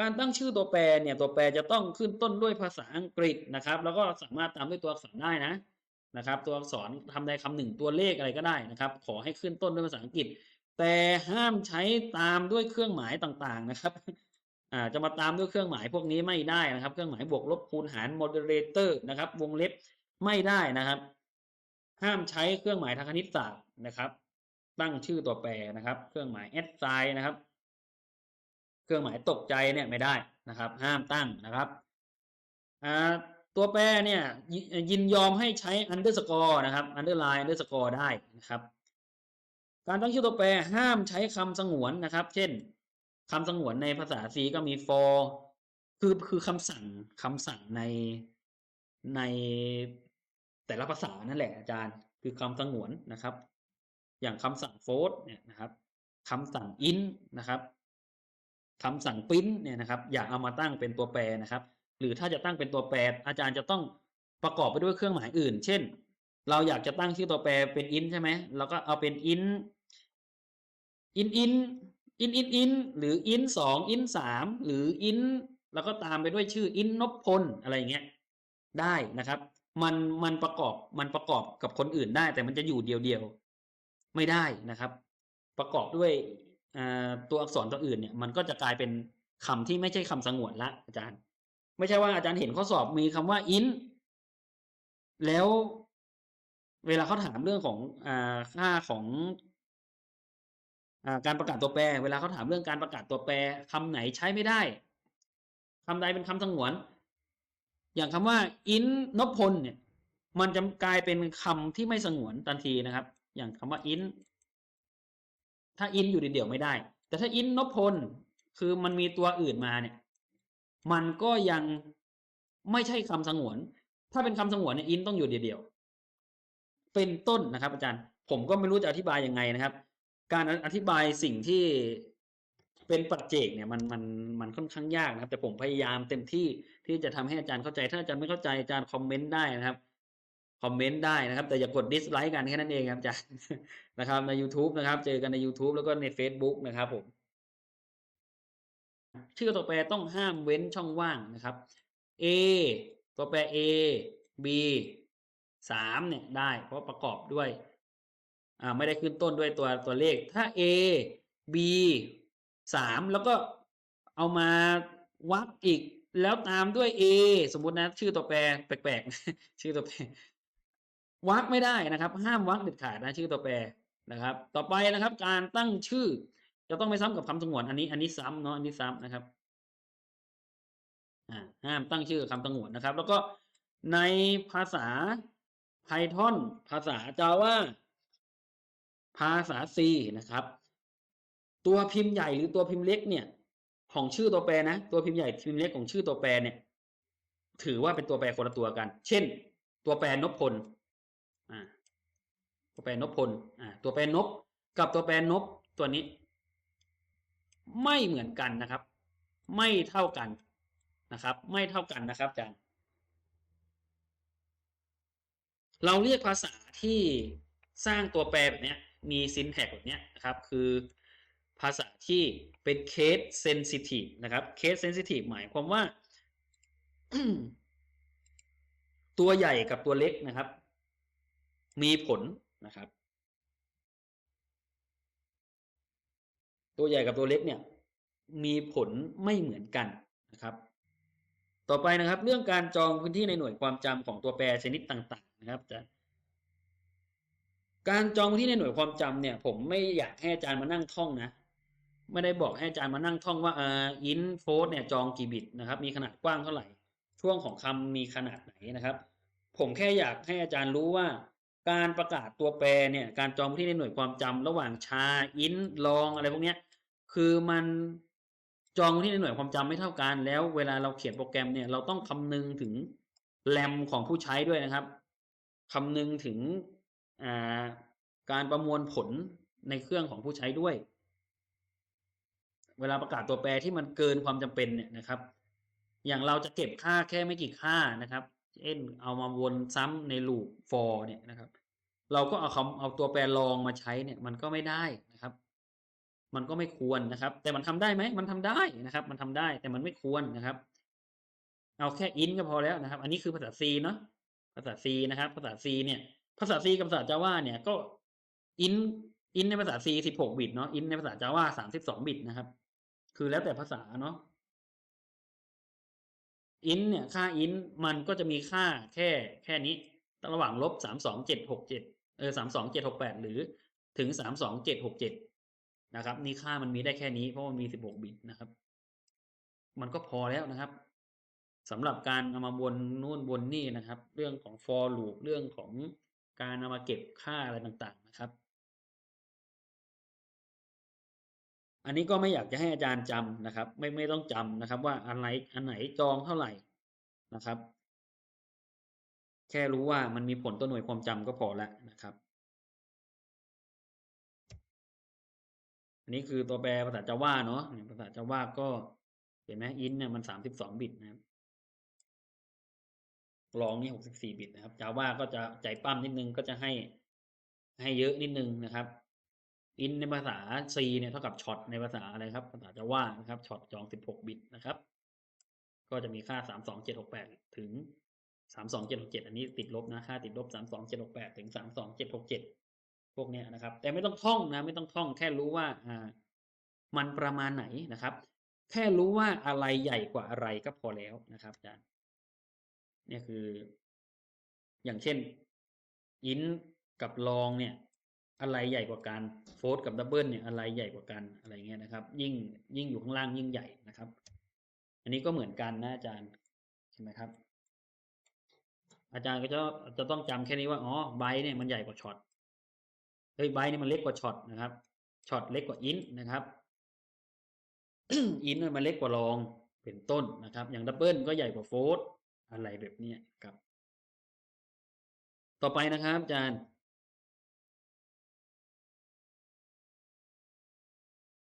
การตั้งชื่อตัวแปรเนี่ยตัวแปรจะต้องขึ้นต้นด้วยภาษาอังกฤษนะครับ แล้วก็สามารถตามด้วยตัวอักษรได้นะนะครับ ตัวอักษรทำใดคำหนึ่งตัวเลขอะไรก็ได้นะครับ ขอให้ขึ้นต้นด้วยภาษาอังกฤษ แต่ห้ามใช้ตามด้วยเครื่องหมายต่างๆนะครับอ่าจะมาตามด้วยเครื่องหมายพวกนี้ไม่ได้นะครับ เครื่องหมายบวกลบคูณหาร moderator นะครับ วงเล็บไม่ได้นะครับ ห้ามใช้เครื่องหมายทางคณิตศาสตร์นะครับ ตั้งชื่อตัวแปรนะครับ เครื่องหมาย at sign นะครับ เครื่องหมายตกใจเนี่ยไม่ได้นะครับ ห้ามตั้งนะครับตัวแปรเนี่ยยยินยอมให้ใช้ underscore นะครับ underline underscore ได้นะครับ การตั้งชื่อตัวแปรห้ามใช้คำสงวนนะครับ เช่นคำสงวนในภาษา C ก็มี for คือคือคำสั่งคำสั่งในในแต่ละภาษานั่นแหละอาจารย์ คือคำสงวนนะครับ อย่างคำสั่ง for เนี่ยนะครับคำสั่ง in นะครับ คำสั่ง print เนี่ยนะครับ อย่าเอามาตั้งเป็นตัวแปรนะครับ หรือถ้าจะตั้งเป็นตัวแปร อาจารย์จะต้องประกอบไปด้วยเครื่องหมายอื่น เช่น เราอยากจะตั้งชื่อตัวแปรเป็น in ใช่ไหมเราก็เอาเป็น in in in in in in หรือ in สอง in สามหรือ in แล้วก็ตามไปด้วยชื่อ in นพพลอะไรอย่างเงี้ยได้นะครับ มันมันประกอบมันประกอบกับคนอื่นได้ แต่มันจะอยู่เดียวๆไม่ได้นะครับ ประกอบด้วย ตัวอักษรตัวอื่นเนี่ยมันก็จะกลายเป็นคำที่ไม่ใช่คำสงวนละอาจารย์ ไม่ใช่ว่าอาจารย์เห็นข้อสอบมีคำว่า in แล้วเวลาเขาถามเรื่องของอ่าค่าของอ่าการประกาศตัวแปร เวลาเขาถามเรื่องการประกาศตัวแปรคำไหนใช้ไม่ได้คำใดเป็นคำสงวน อย่างคำว่า in นพพลเนี่ย มันจะกลายเป็นคำที่ไม่สงวนทันทีนะครับ อย่างคำว่า in ถ้า in อยู่เดี่ยวๆไม่ได้ แต่ถ้า in นพพลคือมันมีตัวอื่นมาเนี่ย มันก็ยังไม่ใช่คำสงวน ถ้าเป็นคำสงวนเนี่ย in ต้องอยู่เดี่ยวๆเป็นต้นนะครับ อาจารย์ ผมก็ไม่รู้จะอธิบายยังไงนะครับ การอธิบายสิ่งที่เป็นปัจเจกเนี่ยมันมันมันค่อนข้างยากนะครับ แต่ผมพยายามเต็มที่ที่จะทำให้อาจารย์เข้าใจ ถ้าอาจารย์ไม่เข้าใจอาจารย์คอมเมนต์ได้นะครับ คอมเมนต์ได้นะครับ แต่อย่ากดดิสไลค์กันแค่นั้นเองครับอาจารย์นะครับใน YouTube นะครับ เจอกันใน YouTube แล้วก็ใน Facebook นะครับผมชื่อตัวแปรต้องห้ามเว้นช่องว่างนะครับ A ตัวแปร A B สามเนี่ยได้เพราะประกอบด้วยอ่าไม่ได้ขึ้นต้นด้วยตัวตัวเลข ถ้า A B สามแล้วก็เอามาวัดอีกแล้วตามด้วย A สมมุตินะ ชื่อตัวแปรแปลกๆ ชื่อตัวแปร วักไม่ได้นะครับ ห้ามวักเด็ดขาดนะชื่อตัวแปรนะครับ ต่อไปนะครับ การตั้งชื่อ จะต้องไม่ซ้ำกับคำสงวนอันนี้ อันนี้ซ้ำเนาะอันนี้ซ้ำนะครับห้ามตั้งชื่อคำสงวนนะครับ แล้วก็ในภาษา Python ภาษา Java ภาษา C นะครับ ตัวพิมพ์ใหญ่หรือตัวพิมพ์เล็กเนี่ย ของชื่อตัวแปรนะ ตัวพิมพ์ใหญ่พิมพ์เล็กของชื่อตัวแปรเนี่ย ถือว่าเป็นตัวแปรคนละตัวกัน เช่น ตัวแปรนพพล อ่าตัวแปรนพพลอ่าตัวแปรนบกับตัวแปรนบตัวนี้ ไม่เหมือนกันนะครับ ไม่เท่ากันนะครับ ไม่เท่ากันนะครับอาจารย์เราเรียกภาษาที่สร้างตัวแปรแบบนี้มีซินแท็กแบบนี้นะครับ คือภาษาที่เป็นเคสเซนซิทีฟนะครับเคสเซนซิทีฟหมายความว่า ตัวใหญ่กับตัวเล็กนะครับ มีผลนะครับ ตัวใหญ่กับตัวเล็กเนี่ยมีผลไม่เหมือนกันนะครับ ต่อไปนะครับเรื่องการจองพื้นที่ในหน่วยความจำของตัวแปรชนิดต่าง ๆ นะครับจะการจองพื้นที่ในหน่วยความจำเนี่ย ผมไม่อยากให้อาจารย์มานั่งท่องนะไม่ได้บอกให้อาจารย์มานั่งท่องว่าอ่าอินโฟสเนี่ยจองกี่บิตนะครับ มีขนาดกว้างเท่าไหร่ ช่วงของคำมีขนาดไหนนะครับ ผมแค่อยากให้อาจารย์รู้ว่า การประกาศตัวแปรเนี่ย การจองพื้นที่ในหน่วยความจำระหว่างชาอินลองอะไรพวกเนี้ย คือมันจองพื้นที่ในหน่วยความจำไม่เท่ากัน แล้วเวลาเราเขียนโปรแกรมเนี่ยเราต้องคำนึงถึงแรมของผู้ใช้ด้วยนะครับคำนึงถึงอ่าการประมวลผลในเครื่องของผู้ใช้ด้วย เวลาประกาศตัวแปรที่มันเกินความจำเป็นเนี่ยนะครับ อย่างเราจะเก็บค่าแค่ไม่กี่ค่านะครับ เช่นเอามาวนซ้ำในลูป for เนี่ยนะครับ เราก็เอาคำเอาตัวแปรลองมาใช้เนี่ยมันก็ไม่ได้นะครับ มันก็ไม่ควรนะครับ แต่มันทำได้ไหมมันทำได้นะครับ มันทำได้แต่มันไม่ควรนะครับ เอาแค่ int ก็พอแล้วนะครับ อันนี้คือภาษา C เนาะภาษา C นะครับ ภาษา C เนี่ย ภาษา C กับภาษา Java เนี่ยก็ int int ในภาษา C 16 บิตเนาะ int ในภาษา Java 32 บิตนะครับ คือแล้วแต่ภาษาเนาะ int เนี่ยค่า int มันก็จะมีค่าแค่แค่นี้ ระหว่างลบ32767เเออ32768หกแปดหรือถึง32767นะครับ นี่ค่ามันมีได้แค่นี้เพราะมันมี16บิตนะครับ มันก็พอแล้วนะครับสำหรับการเอามาวนนู่นวนนี่นะครับ เรื่องของ for loop เรื่องของการเอามาเก็บค่าอะไรต่างๆนะครับ อันนี้ก็ไม่อยากจะให้อาจารย์จำนะครับ ไม่ไม่ต้องจำนะครับ ว่าอันไหนอันไหนจองเท่าไหร่นะครับ แค่รู้ว่ามันมีผลต่อหน่วยความจำก็พอแล้วนะครับ อันนี้คือตัวแปรภาษา Java เนาะภาษา Java ก็เห็นไหม int เนี่ยมัน32บิตนะครับลองนี่64บิตนะครับ Java ก็จะใจปั้มนิดนึงก็จะให้ให้เยอะนิดนึงนะครับ int ในภาษา C เนี่ยเท่ากับช็อตในภาษาอะไรครับ ภาษา Java นะครับช็อตจอง16บิตนะครับ ก็จะมีค่า32768ถึง 32767อันนี้ติดลบนะค่าติดลบ32768ถึง32767พวกเนี้ยนะครับ แต่ไม่ต้องท่องนะไม่ต้องท่องแค่รู้ว่าอ่ามันประมาณไหนนะครับ แค่รู้ว่าอะไรใหญ่กว่าอะไรก็พอแล้วนะครับอาจารย์เนี่ยคือ อย่างเช่น int กับ long เนี่ย อะไรใหญ่กว่ากัน float กับ double เนี่ยอะไรใหญ่กว่ากันอะไรเงี้ยนะครับ ยิ่งยิ่งอยู่ข้างล่างยิ่งใหญ่นะครับ อันนี้ก็เหมือนกันนะอาจารย์ใช่ไหมครับ อาจารย์ก็จะจะต้องจำแค่นี้ว่าอ๋อไบต์เนี่ยมันใหญ่กว่าช็อตเฮ้ยไบต์เนี่ยมันเล็กกว่าช็อตนะครับช็อตเล็กกว่าอินนะครับอินมันเล็กกว่าลองเป็นต้นนะครับ อย่างดับเบิลก็ใหญ่กว่าโฟลอะไรแบบนี้ครับ ต่อไปนะครับอาจารย์